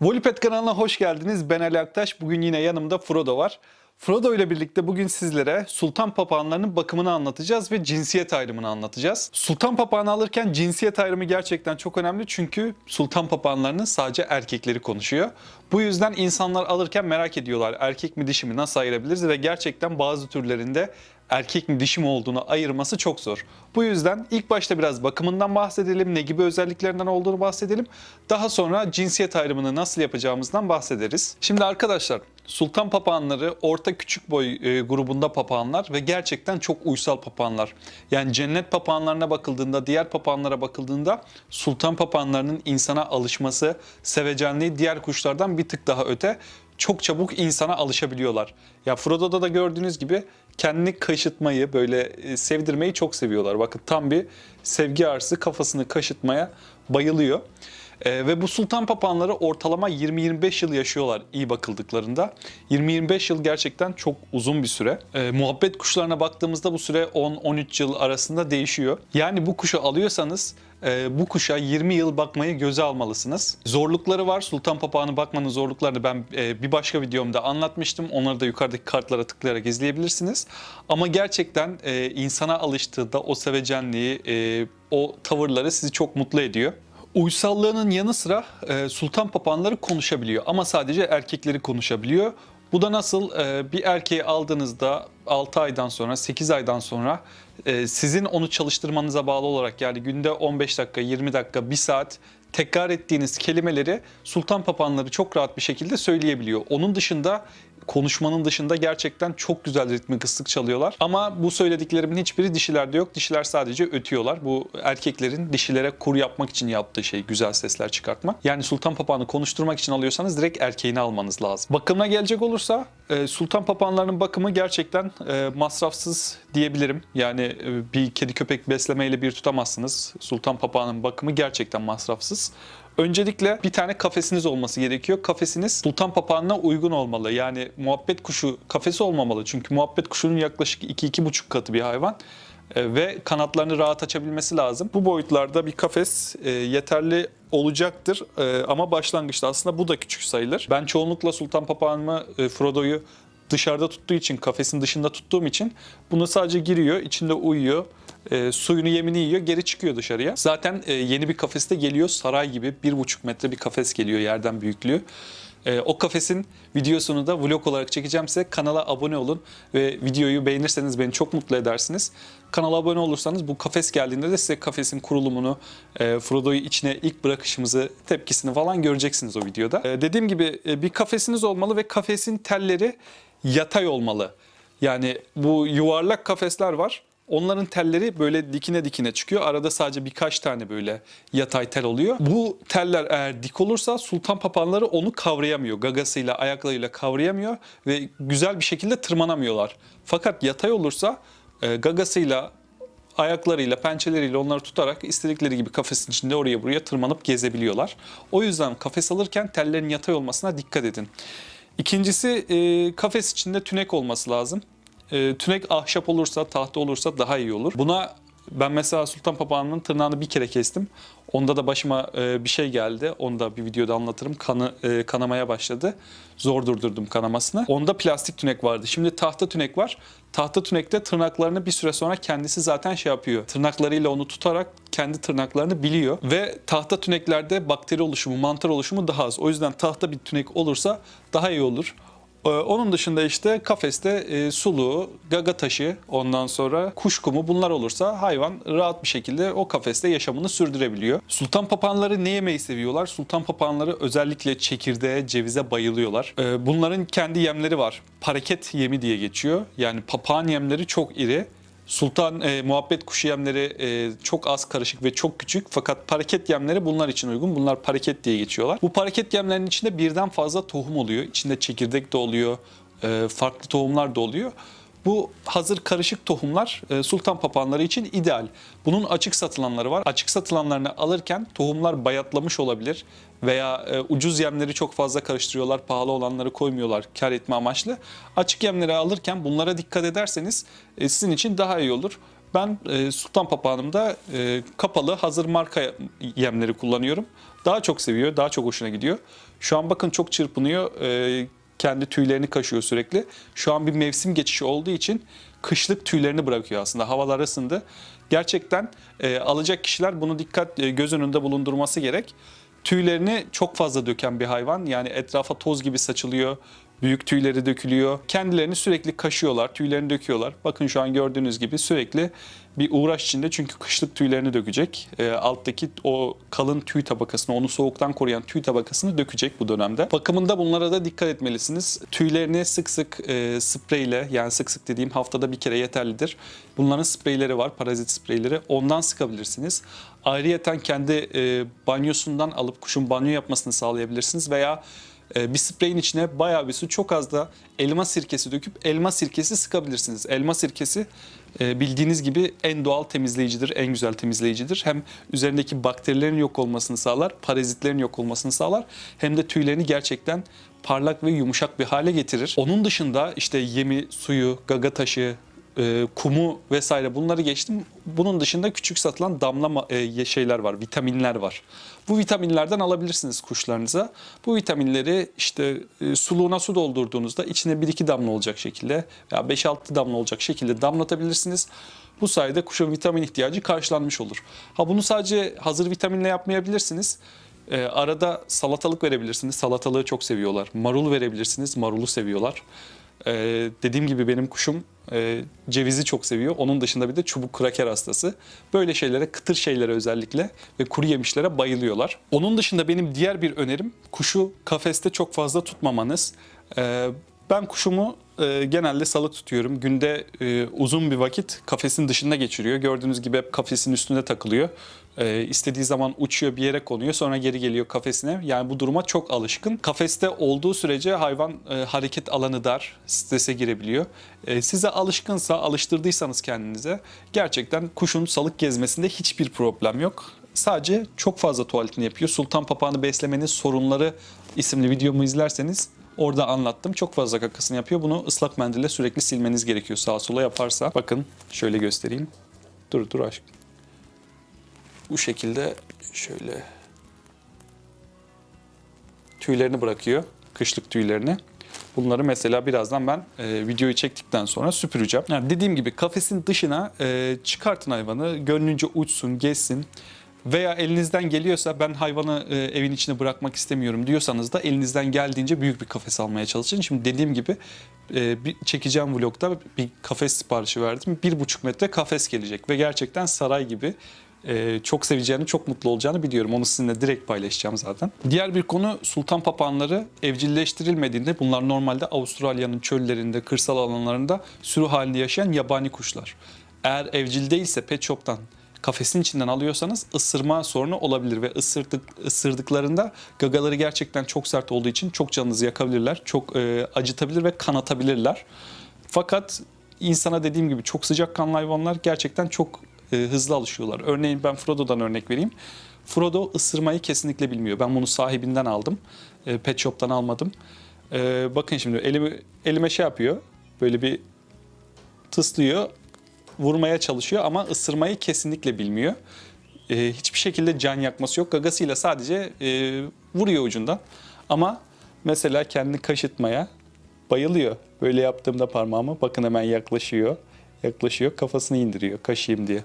Volipet kanalına hoş geldiniz. Ben Ali Aktaş. Bugün yine yanımda Frodo var. Frodo ile birlikte bugün sizlere sultan papağanlarının bakımını anlatacağız ve cinsiyet ayrımını anlatacağız. Sultan papağanı alırken cinsiyet ayrımı gerçekten çok önemli çünkü sultan papağanlarının sadece erkekleri konuşuyor. Bu yüzden insanlar alırken merak ediyorlar erkek mi dişi mi nasıl ayırabiliriz ve gerçekten bazı türlerinde erkek mi dişi mi olduğunu ayırması çok zor. Bu yüzden ilk başta biraz bakımından bahsedelim, ne gibi özelliklerinden olduğunu bahsedelim. Daha sonra cinsiyet ayrımını nasıl yapacağımızdan bahsederiz. Şimdi arkadaşlar sultan papağanları orta küçük boy e, grubunda papağanlar ve gerçekten çok uysal papağanlar. Yani cennet papağanlarına bakıldığında, diğer papağanlara bakıldığında sultan papağanlarının insana alışması, sevecenliği diğer kuşlardan bir tık daha öte çok çabuk insana alışabiliyorlar. Ya Frodo'da da gördüğünüz gibi kendini kaşıtmayı, böyle e, sevdirmeyi çok seviyorlar. Bakın tam bir sevgi arsı kafasını kaşıtmaya bayılıyor. E, ve bu sultan papağanları ortalama 20-25 yıl yaşıyorlar iyi bakıldıklarında. 20-25 yıl gerçekten çok uzun bir süre. E, muhabbet kuşlarına baktığımızda bu süre 10-13 yıl arasında değişiyor. Yani bu kuşu alıyorsanız e, bu kuşa 20 yıl bakmayı göze almalısınız. Zorlukları var. Sultan papağanı bakmanın zorluklarını ben e, bir başka videomda anlatmıştım. Onları da yukarıdaki kartlara tıklayarak izleyebilirsiniz. Ama gerçekten e, insana alıştığında o sevecenliği, e, o tavırları sizi çok mutlu ediyor. Uysallığının yanı sıra e, sultan papağanları konuşabiliyor ama sadece erkekleri konuşabiliyor. Bu da nasıl e, bir erkeği aldığınızda 6 aydan sonra 8 aydan sonra e, sizin onu çalıştırmanıza bağlı olarak yani günde 15 dakika 20 dakika 1 saat tekrar ettiğiniz kelimeleri sultan papağanları çok rahat bir şekilde söyleyebiliyor. Onun dışında konuşmanın dışında gerçekten çok güzel ritmi kısık çalıyorlar. Ama bu söylediklerimin hiçbiri dişilerde yok. Dişiler sadece ötüyorlar. Bu erkeklerin dişilere kur yapmak için yaptığı şey güzel sesler çıkartmak. Yani sultan papağanı konuşturmak için alıyorsanız direkt erkeğini almanız lazım. Bakımına gelecek olursa e, sultan papağanlarının bakımı gerçekten e, masrafsız diyebilirim. Yani e, bir kedi köpek beslemeyle bir tutamazsınız. Sultan papağanın bakımı gerçekten masrafsız. Öncelikle bir tane kafesiniz olması gerekiyor. Kafesiniz sultan papağanına uygun olmalı. Yani muhabbet kuşu kafesi olmamalı. Çünkü muhabbet kuşunun yaklaşık 2-2,5 katı bir hayvan. E, ve kanatlarını rahat açabilmesi lazım. Bu boyutlarda bir kafes e, yeterli olacaktır. E, ama başlangıçta aslında bu da küçük sayılır. Ben çoğunlukla sultan papağanımı Frodo'yu dışarıda tuttuğu için, kafesin dışında tuttuğum için bunu sadece giriyor, içinde uyuyor, e, suyunu yemini yiyor, geri çıkıyor dışarıya. Zaten e, yeni bir kafeste geliyor, saray gibi bir buçuk metre bir kafes geliyor yerden büyüklüğü. E, o kafesin videosunu da vlog olarak çekeceğim size. Kanala abone olun ve videoyu beğenirseniz beni çok mutlu edersiniz. Kanala abone olursanız bu kafes geldiğinde de size kafesin kurulumunu, e, Frodo'yu içine ilk bırakışımızı, tepkisini falan göreceksiniz o videoda. E, dediğim gibi e, bir kafesiniz olmalı ve kafesin telleri yatay olmalı. Yani bu yuvarlak kafesler var. Onların telleri böyle dikine dikine çıkıyor. Arada sadece birkaç tane böyle yatay tel oluyor. Bu teller eğer dik olursa sultan papağanları onu kavrayamıyor. Gagasıyla, ayaklarıyla kavrayamıyor ve güzel bir şekilde tırmanamıyorlar. Fakat yatay olursa e, gagasıyla, ayaklarıyla, pençeleriyle onları tutarak istedikleri gibi kafesin içinde oraya buraya tırmanıp gezebiliyorlar. O yüzden kafes alırken tellerin yatay olmasına dikkat edin. İkincisi e, kafes içinde tünek olması lazım. E, tünek ahşap olursa, tahta olursa daha iyi olur. Buna ben mesela sultan papağanının tırnağını bir kere kestim. Onda da başıma e, bir şey geldi. Onu da bir videoda anlatırım. Kanı e, kanamaya başladı. Zor durdurdum kanamasını. Onda plastik tünek vardı. Şimdi tahta tünek var. Tahta tünekte tırnaklarını bir süre sonra kendisi zaten şey yapıyor. Tırnaklarıyla onu tutarak kendi tırnaklarını biliyor. Ve tahta tüneklerde bakteri oluşumu, mantar oluşumu daha az. O yüzden tahta bir tünek olursa daha iyi olur. Ee, Onun dışında işte kafeste e, suluğu, gaga taşı, ondan sonra kuş kumu bunlar olursa hayvan rahat bir şekilde o kafeste yaşamını sürdürebiliyor. Sultan papağanları ne yemeyi seviyorlar? Sultan papağanları özellikle çekirdeğe, cevize bayılıyorlar. Ee, Bunların kendi yemleri var. Pareket yemi diye geçiyor. Yani papağan yemleri çok iri. Sultan e, muhabbet kuşu yemleri e, çok az karışık ve çok küçük fakat pareket yemleri bunlar için uygun. Bunlar pareket diye geçiyorlar. Bu pareket yemlerinin içinde birden fazla tohum oluyor. İçinde çekirdek de oluyor, e, farklı tohumlar da oluyor. Bu hazır karışık tohumlar e, sultan papağanları için ideal. Bunun açık satılanları var. Açık satılanlarını alırken tohumlar bayatlamış olabilir veya e, ucuz yemleri çok fazla karıştırıyorlar, pahalı olanları koymuyorlar kar etme amaçlı. Açık yemleri alırken bunlara dikkat ederseniz e, sizin için daha iyi olur. Ben sultan papağanımda e, kapalı hazır marka yemleri kullanıyorum. Daha çok seviyor, daha çok hoşuna gidiyor. Şu an bakın çok çırpınıyor. Kendi tüylerini kaşıyor sürekli. Şu an bir mevsim geçişi olduğu için kışlık tüylerini bırakıyor aslında. Havalar ısındı. Gerçekten e, alacak kişiler bunu dikkat e, göz önünde bulundurması gerek. Tüylerini çok fazla döken bir hayvan. Yani etrafa toz gibi saçılıyor. Büyük tüyleri dökülüyor. Kendilerini sürekli kaşıyorlar, tüylerini döküyorlar. Bakın şu an gördüğünüz gibi sürekli bir uğraş içinde çünkü kışlık tüylerini dökecek. E, alttaki o kalın tüy tabakasını, onu soğuktan koruyan tüy tabakasını dökecek bu dönemde. Bakımında bunlara da dikkat etmelisiniz. Tüylerini sık sık e, spreyle, yani sık sık dediğim haftada bir kere yeterlidir. Bunların spreyleri var, parazit spreyleri. Ondan sıkabilirsiniz. Ayrıyeten kendi e, banyosundan alıp kuşun banyo yapmasını sağlayabilirsiniz veya bir spreyin içine bayağı bir su çok az da elma sirkesi döküp elma sirkesi sıkabilirsiniz. Elma sirkesi e, bildiğiniz gibi en doğal temizleyicidir, en güzel temizleyicidir. Hem üzerindeki bakterilerin yok olmasını sağlar, parazitlerin yok olmasını sağlar. Hem de tüylerini gerçekten parlak ve yumuşak bir hale getirir. Onun dışında işte yemi, suyu, gaga taşı, e, kumu vesaire bunları geçtim. Bunun dışında küçük satılan damla e, şeyler var, vitaminler var. Bu vitaminlerden alabilirsiniz kuşlarınıza. Bu vitaminleri işte e, suluğuna su doldurduğunuzda içine 1-2 damla olacak şekilde veya 5-6 damla olacak şekilde damlatabilirsiniz. Bu sayede kuşun vitamin ihtiyacı karşılanmış olur. Ha bunu sadece hazır vitaminle yapmayabilirsiniz. E, arada salatalık verebilirsiniz. Salatalığı çok seviyorlar. Marul verebilirsiniz. Marulu seviyorlar. Ee, dediğim gibi benim kuşum e, cevizi çok seviyor. Onun dışında bir de çubuk kraker hastası. Böyle şeylere, kıtır şeylere özellikle ve kuru yemişlere bayılıyorlar. Onun dışında benim diğer bir önerim kuşu kafeste çok fazla tutmamanız. Ee, ben kuşumu e, genelde salı tutuyorum. Günde e, uzun bir vakit kafesin dışında geçiriyor. Gördüğünüz gibi hep kafesin üstünde takılıyor. E, istediği zaman uçuyor bir yere konuyor sonra geri geliyor kafesine. Yani bu duruma çok alışkın. Kafeste olduğu sürece hayvan e, hareket alanı dar, strese girebiliyor. E, size alışkınsa, alıştırdıysanız kendinize gerçekten kuşun salık gezmesinde hiçbir problem yok. Sadece çok fazla tuvaletini yapıyor. Sultan papağanı beslemenin sorunları isimli videomu izlerseniz Orada anlattım. Çok fazla kakasını yapıyor. Bunu ıslak mendille sürekli silmeniz gerekiyor sağa sola yaparsa. Bakın şöyle göstereyim. Dur dur aşkım. Bu şekilde şöyle tüylerini bırakıyor. Kışlık tüylerini. Bunları mesela birazdan ben e, videoyu çektikten sonra süpüreceğim. Yani dediğim gibi kafesin dışına e, çıkartın hayvanı. Gönlünce uçsun, gezsin. Veya elinizden geliyorsa ben hayvanı e, evin içine bırakmak istemiyorum diyorsanız da elinizden geldiğince büyük bir kafes almaya çalışın. Şimdi dediğim gibi e, bir çekeceğim vlogda bir kafes siparişi verdim. Bir buçuk metre kafes gelecek ve gerçekten saray gibi e, çok seveceğini, çok mutlu olacağını biliyorum. Onu sizinle direkt paylaşacağım zaten. Diğer bir konu sultan papağanları evcilleştirilmediğinde bunlar normalde Avustralya'nın çöllerinde, kırsal alanlarında sürü halinde yaşayan yabani kuşlar. Eğer evcil değilse pet shop'tan kafesin içinden alıyorsanız ısırma sorunu olabilir ve ısırdık, ısırdıklarında gagaları gerçekten çok sert olduğu için çok canınızı yakabilirler, çok e, acıtabilir ve kanatabilirler. Fakat insana dediğim gibi çok sıcak kanlı hayvanlar gerçekten çok e, hızlı alışıyorlar. Örneğin ben Frodo'dan örnek vereyim. Frodo ısırmayı kesinlikle bilmiyor. Ben bunu sahibinden aldım. E, pet shop'tan almadım. E, bakın şimdi elimi elime şey yapıyor. Böyle bir tıslıyor, vurmaya çalışıyor ama ısırmayı kesinlikle bilmiyor. E, hiçbir şekilde can yakması yok. Gagasıyla sadece e, vuruyor ucundan. Ama mesela kendini kaşıtmaya bayılıyor. Böyle yaptığımda parmağımı bakın hemen yaklaşıyor. Yaklaşıyor, kafasını indiriyor kaşıyım diye.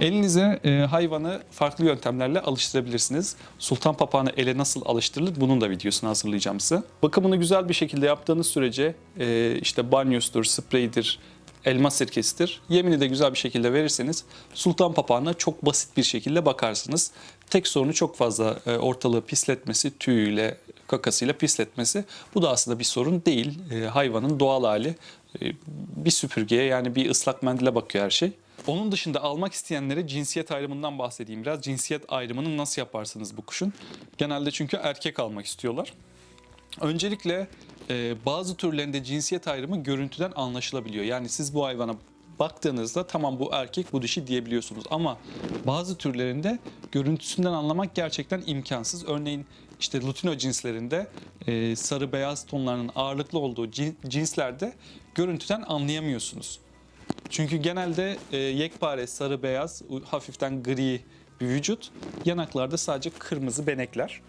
Elinize e, hayvanı farklı yöntemlerle alıştırabilirsiniz. Sultan papağanı ele nasıl alıştırılır bunun da videosunu hazırlayacağım size. Bakımını güzel bir şekilde yaptığınız sürece e, işte banyosudur, spreydir, elma sirkesidir. Yemini de güzel bir şekilde verirseniz sultan papağanına çok basit bir şekilde bakarsınız. Tek sorunu çok fazla e, ortalığı pisletmesi, tüyüyle, kakasıyla pisletmesi. Bu da aslında bir sorun değil. E, hayvanın doğal hali. E, bir süpürgeye yani bir ıslak mendile bakıyor her şey. Onun dışında almak isteyenlere cinsiyet ayrımından bahsedeyim biraz. Cinsiyet ayrımını nasıl yaparsınız bu kuşun? Genelde çünkü erkek almak istiyorlar. Öncelikle e, bazı türlerinde cinsiyet ayrımı görüntüden anlaşılabiliyor. Yani siz bu hayvana baktığınızda tamam bu erkek bu dişi diyebiliyorsunuz. Ama bazı türlerinde görüntüsünden anlamak gerçekten imkansız. Örneğin işte lutino cinslerinde e, sarı beyaz tonlarının ağırlıklı olduğu cin- cinslerde görüntüden anlayamıyorsunuz. Çünkü genelde e, yekpare sarı beyaz, hafiften gri bir vücut. Yanaklarda sadece kırmızı benekler.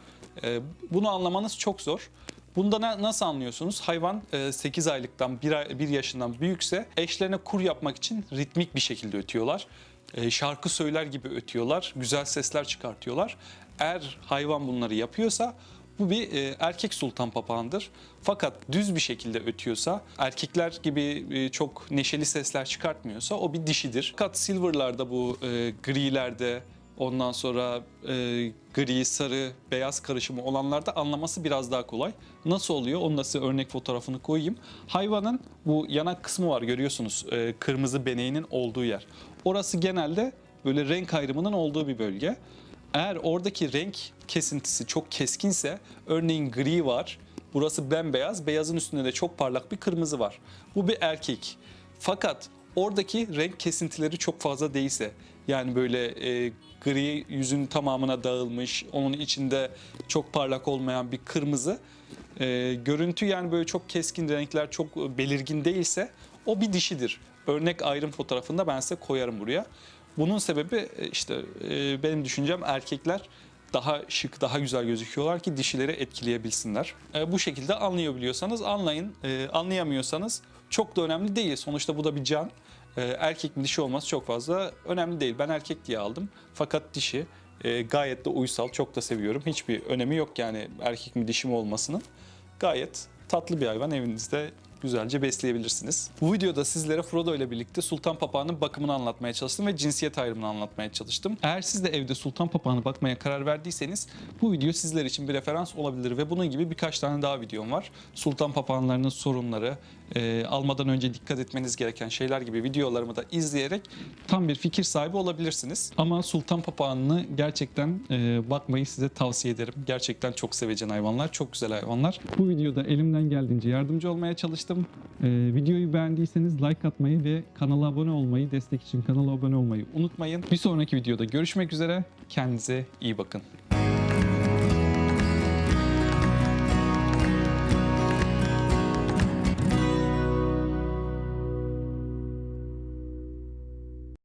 E, bunu anlamanız çok zor. Bunda nasıl anlıyorsunuz? Hayvan 8 aylıktan 1, yaşından büyükse eşlerine kur yapmak için ritmik bir şekilde ötüyorlar. E, şarkı söyler gibi ötüyorlar, güzel sesler çıkartıyorlar. Eğer hayvan bunları yapıyorsa bu bir e, erkek sultan papağandır. Fakat düz bir şekilde ötüyorsa, erkekler gibi e, çok neşeli sesler çıkartmıyorsa o bir dişidir. Fakat silverlarda bu e, grilerde, ondan sonra e, gri, sarı, beyaz karışımı olanlarda anlaması biraz daha kolay. Nasıl oluyor? Onu da size örnek fotoğrafını koyayım. Hayvanın bu yanak kısmı var görüyorsunuz. e, kırmızı beneğinin olduğu yer. Orası genelde böyle renk ayrımının olduğu bir bölge. Eğer oradaki renk kesintisi çok keskinse, örneğin gri var, burası bembeyaz, beyazın üstünde de çok parlak bir kırmızı var. Bu bir erkek. Fakat oradaki renk kesintileri çok fazla değilse, yani böyle e, gri yüzün tamamına dağılmış, onun içinde çok parlak olmayan bir kırmızı, e, görüntü yani böyle çok keskin renkler çok belirgin değilse o bir dişidir. Örnek ayrım fotoğrafında ben size koyarım buraya. Bunun sebebi e, işte e, benim düşüncem erkekler daha şık, daha güzel gözüküyorlar ki dişileri etkileyebilsinler. E, Bu şekilde anlayabiliyorsanız anlayın, E, anlayamıyorsanız çok da önemli değil. Sonuçta bu da bir can. E, Erkek mi dişi olması çok fazla önemli değil. Ben erkek diye aldım. Fakat dişi e, gayet de uysal, çok da seviyorum. Hiçbir önemi yok yani erkek mi dişi mi olmasının. Gayet tatlı bir hayvan evinizde güzelce besleyebilirsiniz. Bu videoda sizlere Frodo ile birlikte sultan papağanın bakımını anlatmaya çalıştım ve cinsiyet ayrımını anlatmaya çalıştım. Eğer siz de evde sultan papağanı bakmaya karar verdiyseniz bu video sizler için bir referans olabilir ve bunun gibi birkaç tane daha videom var. Sultan papağanlarının sorunları, e, almadan önce dikkat etmeniz gereken şeyler gibi videolarımı da izleyerek tam bir fikir sahibi olabilirsiniz. Ama sultan papağanını gerçekten e, bakmayı size tavsiye ederim. Gerçekten çok sevecen hayvanlar, çok güzel hayvanlar. Bu videoda elimden geldiğince yardımcı olmaya çalıştım. E, videoyu beğendiyseniz like atmayı ve kanala abone olmayı, destek için kanala abone olmayı unutmayın. Bir sonraki videoda görüşmek üzere. Kendinize iyi bakın.